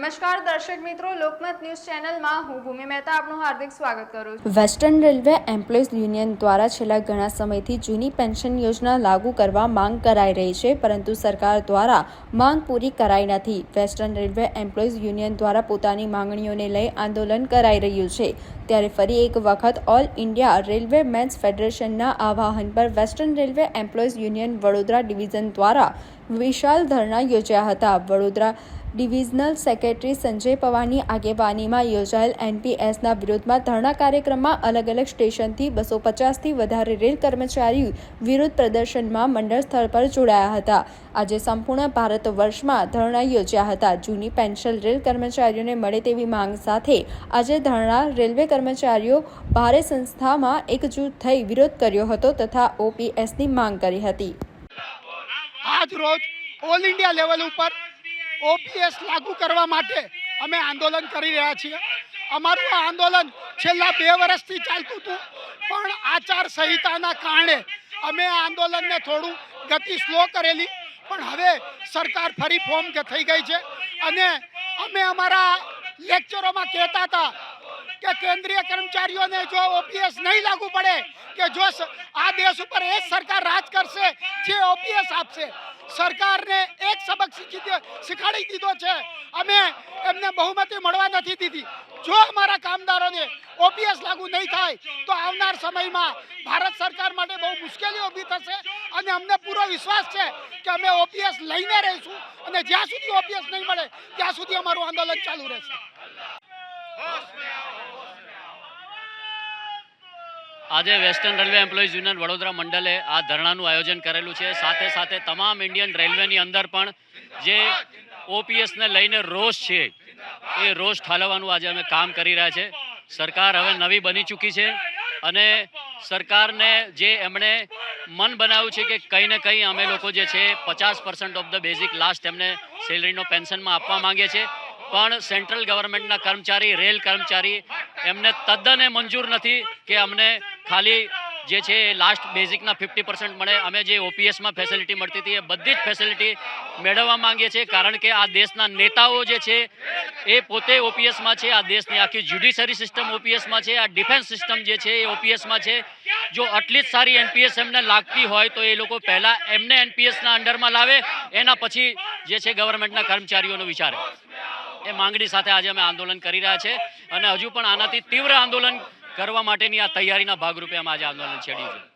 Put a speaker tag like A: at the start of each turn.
A: નમસ્કાર, દર્શક મિત્રો. લોકમત ન્યૂઝ ચેનલમાં હું ભૂમિ મહેતા આપનું હાર્દિક સ્વાગત કરું છું.
B: વેસ્ટર્ન રેલવે એમ્પ્લોઈઝ યુનિયન દ્વારા છેલ્લા ઘણા સમયથી જૂની પેન્શન યોજના લાગુ કરવા માંગ કરાઈ રહી છે, પરંતુ સરકાર દ્વારા માંગ પૂરી કરાઈ નથી. વેસ્ટર્ન રેલવે એમ્પ્લોઈઝ યુનિયન દ્વારા પોતાની માંગણીઓને લઈ આંદોલન કરાઈ રહ્યું છે. ત્યારે ફરી એક વખત ઓલ ઇન્ડિયા રેલવે મેન્સ ફેડરેશનના આવાહન પર Western Railway Employees Union Vadodara Division દ્વારા વિશાળ ધરણા યોજ્યા હતા. વડોદરા ડિવિઝનલ સેક્રેટરી સંજય પવારની આગેવાનીમાં યોજાયેલ એનપીએસના વિરોધમાં ધરણા કાર્યક્રમમાં અલગ અલગ સ્ટેશનથી બસો પચાસથી વધારે રેલ કર્મચારીઓ વિરોધ પ્રદર્શનમાં મંડળ સ્થળ પર જોડાયા હતા. આજે સંપૂર્ણ ભારત વર્ષમાં ધરણા યોજ્યા હતા. જૂની પેન્શન રેલ કર્મચારીઓને મળે તેવી માંગ સાથે આજે ધરણા રેલવે કર્મચારીઓ ભારે સંસ્થામાં એકજૂથ થઈ વિરોધ કર્યો હતો તથા ઓપીએસની માંગ કરી હતી.
C: આજ રોજ ઓલ ઇન્ડિયા લેવલ ઉપર ઓપીએસ લાગુ કરવા માટે અમે આંદોલન કરી રહ્યા છીએ. અમારું આ આંદોલન છેલ્લા બે વર્ષથી ચાલતું હતું, પણ આચાર સંહિતાના કારણે અમે આ આંદોલનને થોડું ગતિ સ્લો કરેલી, પણ હવે સરકાર ફરી ફોર્મ થઈ ગઈ છે. અને અમે અમારા લેક્ચરોમાં કહેતા હતા કે કેન્દ્રીય કર્મચારીઓને જો ઓપીએસ નહીં લાગુ પડે, કે જો આ દેશ ઉપર એ સરકાર રાજ કરશે, જે ઓપીએસ આપશે. સરકારને એક સબક શીખી શીખવાડી દીધો છે. અમે એમને બહુમતી મળવા નથી દીધી. જો અમારા કામદારોને ઓપીએસ લાગુ નહીં થાય, તો આવનાર સમયમાં ભારત સરકાર માટે બહુ મુશ્કેલી ઊભી થશે અને અમને પૂરો વિશ્વાસ છે કે અમે ઓપીએસ લઈને રહીશું અને જ્યાં સુધી ઓપીએસ નહીં મળે, ત્યાં સુધી અમારું આંદોલન ચાલુ રહેશે.
D: આજે Western Railway Employees Union Vadodara મંડળે આ ધરણાનું આયોજન કરેલું છે. સાથે સાથે તમામ ઇન્ડિયન રેલવેની અંદર પણ જે ઓપીએસને લઈને રોષ છે, એ રોષ ઠાલવવાનું આજે અમે કામ કરી રહ્યા છે. સરકાર હવે નવી બની ચૂકી છે અને સરકારને જે એમણે મન બનાવ્યું છે કે કંઈ ને કંઈ અમે લોકો જે છે પચાસ percent of the basic last એમને સેલરીનો પેન્શનમાં આપવા માંગીએ છે. પણ સેન્ટ્રલ ગવર્મેન્ટના કર્મચારી, રેલ કર્મચારી એમને તદ્દને મંજૂર નથી કે અમને ખાલી જે છે લાસ્ટ બેઝિકના ફિફ્ટી પર્સન્ટ મળે. અમે જે ઓપીએસમાં ફેસિલિટી મળતી હતી એ બધી જ ફેસિલિટી મેળવવા માંગીએ છીએ. કારણ કે આ દેશના નેતાઓ જે છે એ પોતે ઓપીએસમાં છે, આ દેશની આખી જ્યુડિશરી સિસ્ટમ ઓપીએસમાં છે, આ ડિફેન્સ સિસ્ટમ જે છે એ ઓપીએસમાં છે. જો આટલી જ સારી એનપીએસ એમને લાગતી હોય તો એ લોકો પહેલાં એમને એનપીએસના અંડરમાં લાવે, એના પછી જે છે ગવર્મેન્ટના કર્મચારીઓનો વિચારે. એ માંગણી સાથે આજે અમે આંદોલન કરી રહ્યા છે. અને હજુ પણ આનાથી તીવ્ર આંદોલન કરવા માટેની આ તૈયારીના ભાગરૂપે અમે આજે આંદોલન છેડ્યું છે.